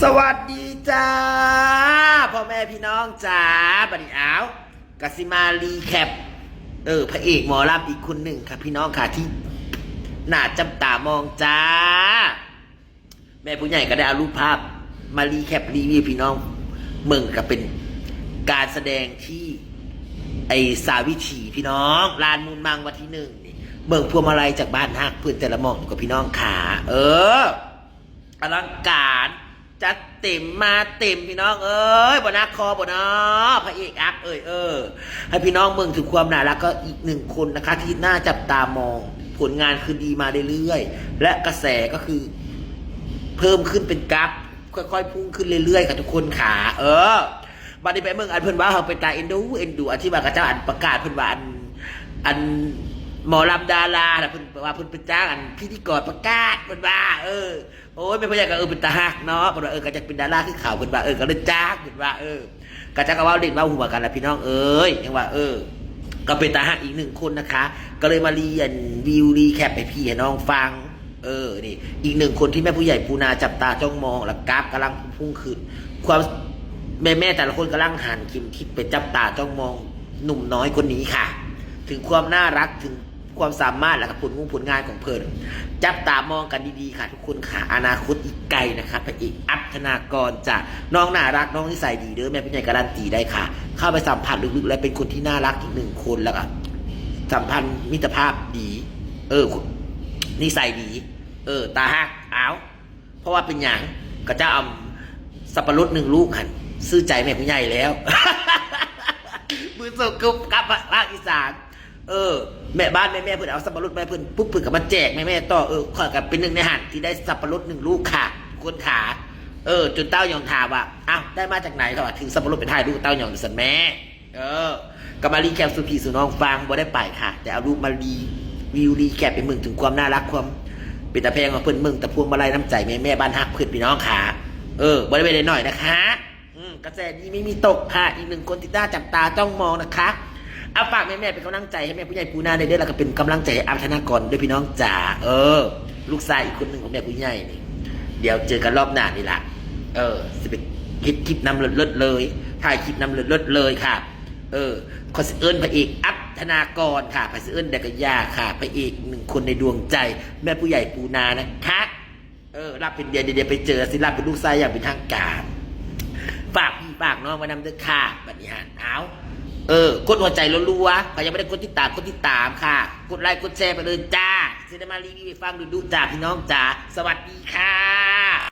สวัสดีจ้าพ่อแม่พี่น้องจ้าบัดนี้อาวกสิมารีแคปเออพระเอกหมอลำอีกคนหนึ่งค่ะพี่น้องค่ะที่หน่าจับตามองจ้า แม่ผู้ใหญ่ก็ได้เอารูปภาพมารีแคปรีวิวพี่น้องเมืองก็เป็นการแสดงที่ไอสาวิถีพี่น้องลานมูลมังวันที่หนึ่งนี่เบิ่งพวงมาลัยจากบ้านฮักเพื่อนแต่ละมองกับพี่น้องขาเอออลังการ จัดเต็มมาเต็มพี่น้องเอ้ยบนักคอบนอพระเอกอักเอ้ยเออให้พี่น้องเมืองถึงความน่ารักก็อีกหนึ่งคนนะคะ ที่น่าจับตามอง ผลงานคือดีมาเรื่อยๆและกระแสก็คือ เพิ่มขึ้นเป็นกราฟค่อยๆพุ่งขึ้นเรื่อยๆค่ะทุกคนขาเออบัดนี้ไปเมืองอันเพิ่นว่าเขาเป็นตาเอ็นดูเอ็นดูอันที่ว่ากระเจ้าอันประกาศเพิ่นว่าอันอัน หมอลำดาราน่ะเพิ่นว่าเพิ่นเป็นจ้างอันพิธีกรประกาศเพิ่นว่าเออโอ้ยไม่พยายามก็เออเป็นตาหักเนาะเพิ่นว่าเออก็จะเป็นดาราคือข่าวเพิ่นว่าเออก็เลยจ้างเพิ่นว่าเออกระจ้าก็ว่าเล่นว่าหัวกันล้วพี่น้องเอ้ยยังว่า เออ ก็เป็นตาหักอีกหนึ่งคนนะคะ ก็เลยมาเรียนวิวรีแคปให้พี่ให้น้องฟัง เออนี่อีกหนึ่งคนที่แม่ผู้ใหญ่ปูนาจับตาจ้องมองแล้วกราฟกำลังพุ่งขึ้นความแม่แม่แต่ละคนกำลังหันคิมคิดไปจับตาจ้องมองหนุ่มน้อยคนนี้ค่ะ ถึงความน่ารักถึง ความสามารถและก็ผลงานผลงานของเพิ่นจับตามองกันดีๆค่ะ ทุกคนค่ะอนาคตอีกไกลนะคะพระเอกอัพนากรจากน้องน่ารักน้องนิสัยดีเด้อแม่ผู้ใหญ่การันตีได้ค่ะ เข้าไปสัมผัสลึกๆ และเป็นคนที่น่ารักอีกหนึ่งคนแล้วก็สัมพันธ์มิตรภาพดี เออนิสัยดี เออ ตาหักอ้าวเพราะว่าเป็นอย่างก็จะเอาสับปะรดหนึ่งลูกหันซื้อใจแม่ผู้ใหญ่แล้ว มือสกึบกับภาคอีสาน เออแม่บ้านแม่แม่เพื่อนเอาสับปะรดแม่เพื่อนปุ๊บเพื่อนกับมาแจกแม่แม่ต่อเออขอกับเป็นหนึ่งในหันที่ได้สับปะรดหนึ่งลูกค่ะคนขาเออจนเต้ายองถามว่าอ้าวได้มาจากไหนเขาถึงสับปะรดเป็นถ่ายรูปเต้ายองสันแม่ เออก็มารีแคปสุพีสุน้องฟังบ่ได้ไปค่ะ แต่เอารูปมารีวิวรีแคปไปมืองถึงความน่ารักความเป็นตาแพงของเพื่อนมืองแต่พวงมาลัยน้ำใจแม่แม่บ้านฮักเพื่อนพี่น้องขาเออบริเวณหน่อยนะคะ อืมกระแสดีไม่มีตกค่ะอีกหนึ่งคนที่น่าจับตาจ้องมองนะคะ เอาฝากแม่แม่เป็นกำลังใจให้แม่ผู้ใหญ่ปูนาได้ด้วยแล้วก็เป็นกำลังใจให้อาร์ธนากรด้วยพี่น้องจ๋าเออ ลูกชายอีกคนหนึ่งของแม่ผู้ใหญ่นี่เดี๋ยวเจอกันรอบหน้านี่ละเออจะเป็นคลิปคลิปนำเลิศเลิศเลยถ่ายคลิปนำเลิศเลิศเลยค่ะ เออขอสิเอิญพระเอกอัพธนากรค่ะพระสิเอิญเดกยาค่ะพระเอกหนึ่งคนในดวงใจ แม่ผู้ใหญ่ปูนานะคะเออรับเป็นเดียเดียไปเจอสิรับเป็นลูกชายอย่างเป็นทางการฝากพี่ฝากน้องมานำเด้อค่ะบัดนี้ฮะเอา เออกดหัวใจรัวๆใครยังไม่ได้กดติดตามกดติดตามค่ะ กดไลค์กดแชร์ไปเลยจ้าจะได้มารีวิวฟังดูดูจ้าพี่น้องจ้าสวัสดีค่ะ